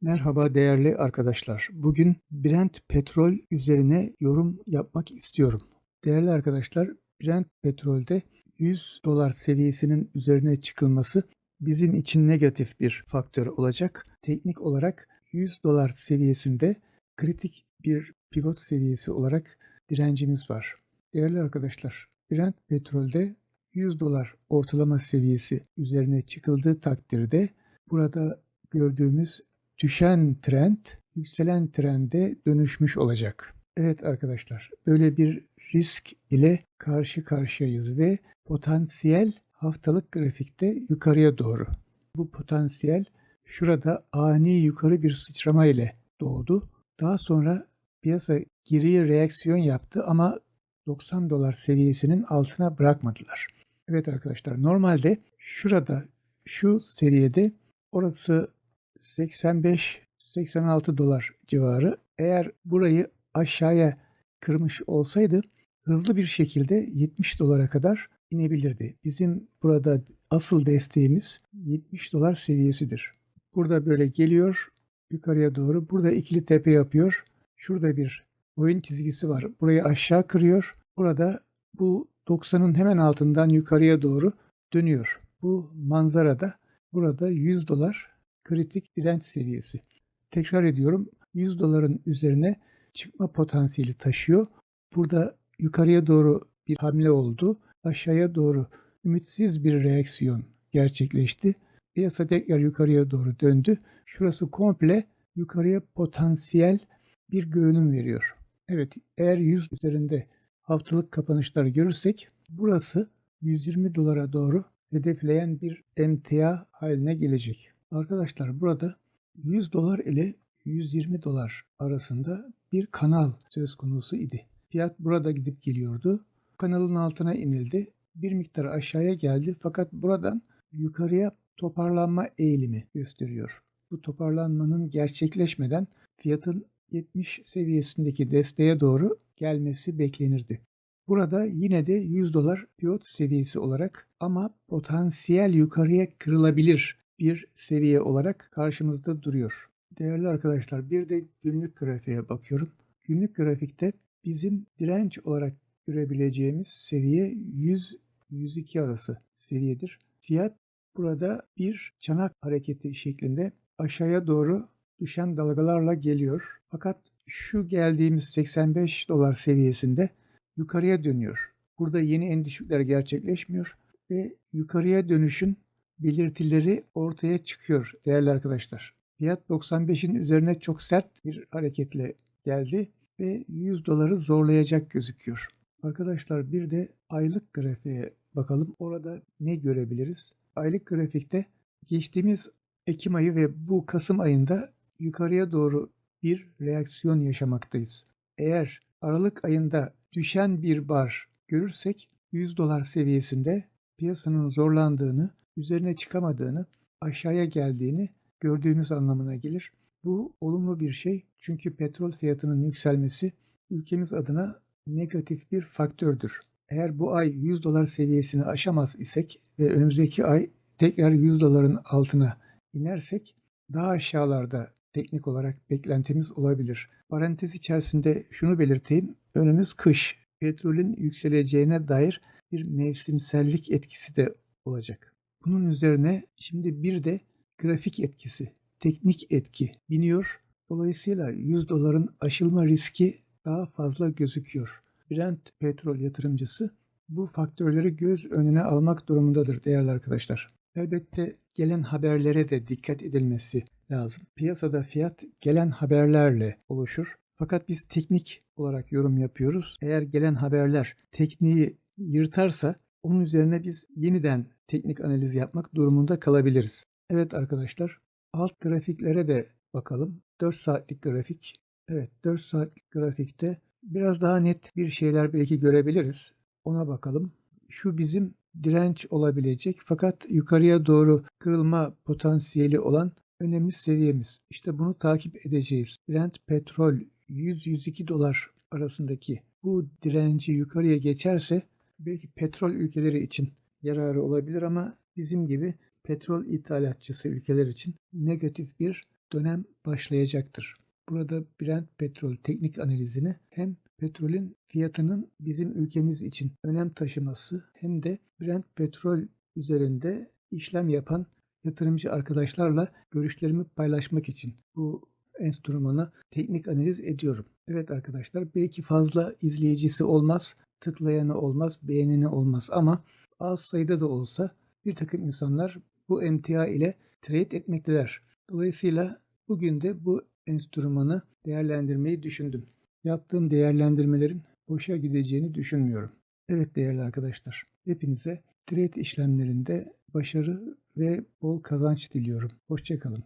Merhaba değerli arkadaşlar. Bugün Brent petrol üzerine yorum yapmak istiyorum. Değerli arkadaşlar, Brent petrolde 100 dolar seviyesinin üzerine çıkılması bizim için negatif bir faktör olacak. Teknik olarak 100 dolar seviyesinde kritik bir pivot seviyesi olarak direncimiz var. Değerli arkadaşlar, Brent petrolde 100 dolar ortalama seviyesi üzerine çıkıldığı takdirde burada gördüğümüz düşen trend yükselen trende dönüşmüş olacak. Evet arkadaşlar böyle bir risk ile karşı karşıyayız ve potansiyel haftalık grafikte yukarıya doğru. Bu potansiyel şurada ani yukarı bir sıçrama ile doğdu. Daha sonra piyasa geriye reaksiyon yaptı ama 90 dolar seviyesinin altına bırakmadılar. Evet arkadaşlar normalde şurada şu seviyede orası 85-86 dolar civarı. Eğer burayı aşağıya kırmış olsaydı hızlı bir şekilde 70 dolara kadar inebilirdi. Bizim burada asıl desteğimiz 70 dolar seviyesidir. Burada böyle geliyor yukarıya doğru. Burada ikili tepe yapıyor. Şurada bir oyun çizgisi var. Burayı aşağı kırıyor. Burada bu 90'ın hemen altından yukarıya doğru dönüyor. Bu manzarada burada 100 dolar kritik direnç seviyesi. Tekrar ediyorum 100 doların üzerine çıkma potansiyeli taşıyor. Burada yukarıya doğru bir hamle oldu. Aşağıya doğru ümitsiz bir reaksiyon gerçekleşti. Piyasa tekrar yukarıya doğru döndü. Şurası komple yukarıya potansiyel bir görünüm veriyor. Evet eğer 100 üzerinde haftalık kapanışlar görürsek burası 120 dolara doğru hedefleyen bir emtia haline gelecek. Arkadaşlar burada 100 dolar ile 120 dolar arasında bir kanal söz konusu idi. Fiyat burada gidip geliyordu. Kanalın altına inildi. Bir miktar aşağıya geldi fakat buradan yukarıya toparlanma eğilimi gösteriyor. Bu toparlanmanın gerçekleşmeden fiyatın 70 seviyesindeki desteğe doğru gelmesi beklenirdi. Burada yine de 100 dolar pivot seviyesi olarak ama potansiyel yukarıya kırılabilir bir seviye olarak karşımızda duruyor. Değerli arkadaşlar bir de günlük grafiğe bakıyorum. Günlük grafikte bizim direnç olarak görebileceğimiz seviye 100-102 arası seviyedir. Fiyat burada bir çanak hareketi şeklinde aşağıya doğru düşen dalgalarla geliyor. Fakat şu geldiğimiz 85 dolar seviyesinde yukarıya dönüyor. Burada yeni en düşükler gerçekleşmiyor ve yukarıya dönüşün belirtileri ortaya çıkıyor değerli arkadaşlar. Fiyat 95'in üzerine çok sert bir hareketle geldi ve 100 doları zorlayacak gözüküyor. Arkadaşlar bir de aylık grafiğe bakalım. Orada ne görebiliriz? Aylık grafikte geçtiğimiz Ekim ayı ve bu Kasım ayında yukarıya doğru bir reaksiyon yaşamaktayız. Eğer Aralık ayında düşen bir bar görürsek 100 dolar seviyesinde piyasanın zorlandığını üzerine çıkamadığını, aşağıya geldiğini gördüğümüz anlamına gelir. Bu olumlu bir şey çünkü petrol fiyatının yükselmesi ülkemiz adına negatif bir faktördür. Eğer bu ay 100 dolar seviyesini aşamaz isek ve önümüzdeki ay tekrar 100 doların altına inersek daha aşağılarda teknik olarak beklentimiz olabilir. Parantez içerisinde şunu belirteyim. Önümüz kış. Petrolün yükseleceğine dair bir mevsimsellik etkisi de olacak. Bunun üzerine şimdi bir de grafik etkisi, teknik etki biniyor. Dolayısıyla 100 doların aşılma riski daha fazla gözüküyor. Brent petrol yatırımcısı bu faktörleri göz önüne almak durumundadır değerli arkadaşlar. Elbette gelen haberlere de dikkat edilmesi lazım. Piyasada fiyat gelen haberlerle oluşur. Fakat biz teknik olarak yorum yapıyoruz. Eğer gelen haberler tekniği yırtarsa onun üzerine biz yeniden teknik analiz yapmak durumunda kalabiliriz. Evet arkadaşlar alt grafiklere de bakalım. 4 saatlik grafik. Evet 4 saatlik grafikte biraz daha net bir şeyler belki görebiliriz. Ona bakalım. Şu bizim direnç olabilecek fakat yukarıya doğru kırılma potansiyeli olan önemli seviyemiz. İşte bunu takip edeceğiz. Brent petrol 100-102 dolar arasındaki bu direnci yukarıya geçerse belki petrol ülkeleri için yararı olabilir ama bizim gibi petrol ithalatçısı ülkeler için negatif bir dönem başlayacaktır. Burada Brent petrol teknik analizini hem petrolün fiyatının bizim ülkemiz için önem taşıması hem de Brent petrol üzerinde işlem yapan yatırımcı arkadaşlarla görüşlerimi paylaşmak için bu enstrümanı teknik analiz ediyorum. Evet arkadaşlar belki fazla izleyicisi olmaz, tıklayanı olmaz, beğeneni olmaz ama az sayıda da olsa bir takım insanlar bu emtia ile trade etmekteler. Dolayısıyla bugün de bu enstrümanı değerlendirmeyi düşündüm. Yaptığım değerlendirmelerin boşa gideceğini düşünmüyorum. Evet değerli arkadaşlar, hepinize trade işlemlerinde başarı ve bol kazanç diliyorum. Hoşçakalın.